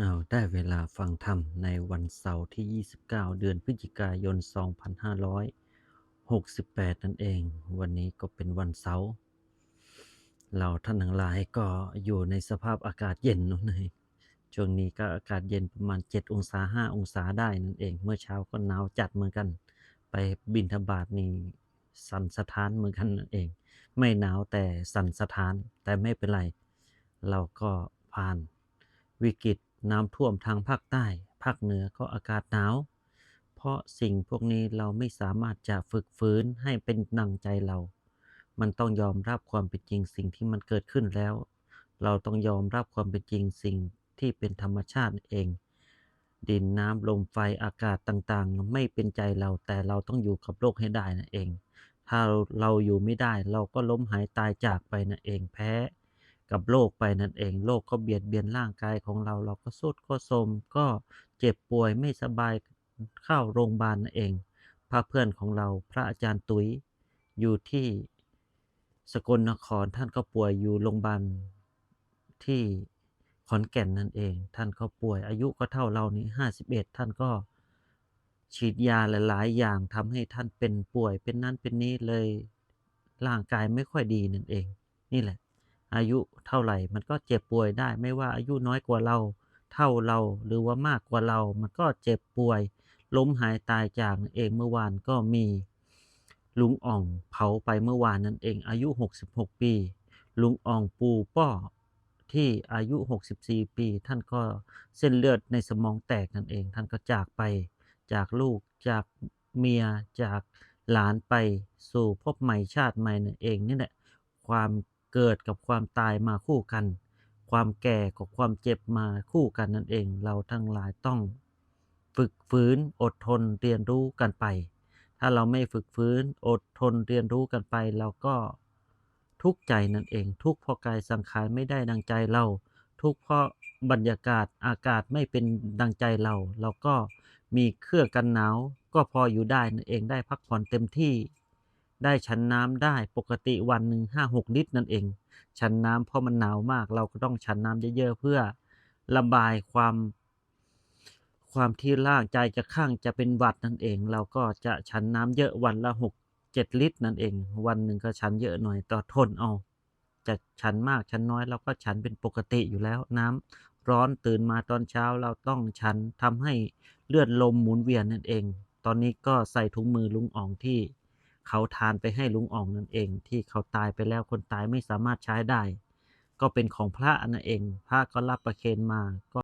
อ้าวได้เวลาฟังธรรมในวันเสาร์ที่ 29 เดือนพฤศจิกายน 2568 นั่นเอง วันนี้ก็เป็นวันเสาร์เราท่านทั้งหลายก็อยู่ในสภาพอากาศเย็นนู่นเองช่วงนี้ก็อากาศเย็นประมาณ 7 องศา 5 องศาได้นั่นเอง เมื่อเช้าก็หนาวจัดเหมือนกัน ไปบินทบาทนี่สั่นสะท้านเหมือนกันนั่นเอง ไม่หนาวแต่สั่นสะท้านแต่ไม่เป็นไร เราก็ผ่านวิกฤต น้ำท่วมทางภาคใต้ ภาคเหนือก็อากาศหนาว เพราะสิ่งพวกนี้เราไม่สามารถจะฝึกฟื้นให้เป็นดังใจเรา มันต้องยอมรับความเป็นจริงสิ่งที่มันเกิดขึ้นแล้ว เราต้องยอมรับความเป็นจริงสิ่งที่เป็นธรรมชาติเอง ดินน้ำลมไฟอากาศต่างๆ ไม่เป็นใจเราแต่เราต้องอยู่กับโลกให้ได้นั่นเอง ถ้าเราอยู่ไม่ได้เราก็ล้มหายตายจากไปนั่นเองแพ้ กับโลกไปนั่นเองโลกก็เบียดเบียนร่างกายของเรา เราก็สุดก็โทรมก็เจ็บป่วยไม่สบายเข้าโรงพยาบาลนั่นเอง พระเพื่อนของเราพระอาจารย์ตุ้ยอยู่ที่สกลนครท่านก็ป่วยอยู่โรงพยาบาลที่ขอนแก่นนั่นเอง ท่านก็ป่วยอายุก็เท่าเรานี้ห้าสิบเอ็ดท่านก็ฉีดยาหลายๆ อย่างทำให้ท่านเป็นป่วยเป็นนั่นเป็นนี้เลยร่างกายไม่ค่อยดีนั่นเอง นี่แหละ อายุเท่าไหร่ มันก็เจ็บป่วยได้ ไม่ว่าอายุน้อยกว่าเรา เท่าเราหรือว่ามากกว่าเรา มันก็เจ็บป่วย ล้มหายตายจากนั่นเองเมื่อวานก็มีลุงอ่องเผาไปเมื่อวานนั่นเอง อายุ 66 ปี ลุงอ่องปูป้อที่อายุ 64 ปี ท่านก็เส้นเลือดในสมองแตกนั่นเอง ท่านก็จากไป จากลูก จากเมีย จากหลานไปสู่พบใหม่ชาติใหม่นั่นเองนี่แหละ ความ เกิดกับความตายมาคู่กัน ความแก่กับความเจ็บมาคู่กันนั่นเอง เราทั้งหลายต้อง ฝึกฝืนอดทนเรียนรู้กันไป ถ้าเราไม่ฝึกฟื้นอดทนเรียนรู้กันไป เราก็ทุกข์ใจนั่นเอง ทุกข์เพราะกายสังขารไม่ได้ดังใจเรา ทุกข์เพราะบรรยากาศอากาศไม่เป็นดังใจเรา เราก็มีเครื่องกันหนาวก็พออยู่ได้นั่นเองได้พักผ่อนเต็มที่ ได้ฉันน้ำได้ปกติวันหนึ่งห้าหกลิตรนั่นเองฉันน้ำเพราะมันหนาวมาก เราก็ต้องฉันน้ำเยอะๆเพื่อระบายความ ความที่ร่างใจจะข้างจะเป็นหวัดนั่นเอง เราก็จะฉันน้ำเยอะวันละหกเจ็ดลิตรนั่นเอง วันหนึ่งก็ฉันเยอะหน่อยต่อทนเอาจะฉันมากฉันน้อยเราก็ฉันเป็นปกติอยู่แล้ว น้ำร้อนตื่นมาตอนเช้าเราต้องฉันทำให้เลือดลมหมุนเวียนนั่นเอง ตอนนี้ก็ใส่ถุงมือลุงอ่องที่ เขาทานไปให้ลุงอ่องนั่นเอง ที่เขาตายไปแล้วคนตายไม่สามารถใช้ได้ ก็เป็นของพระนั่นเอง พระก็รับประเคนมาก็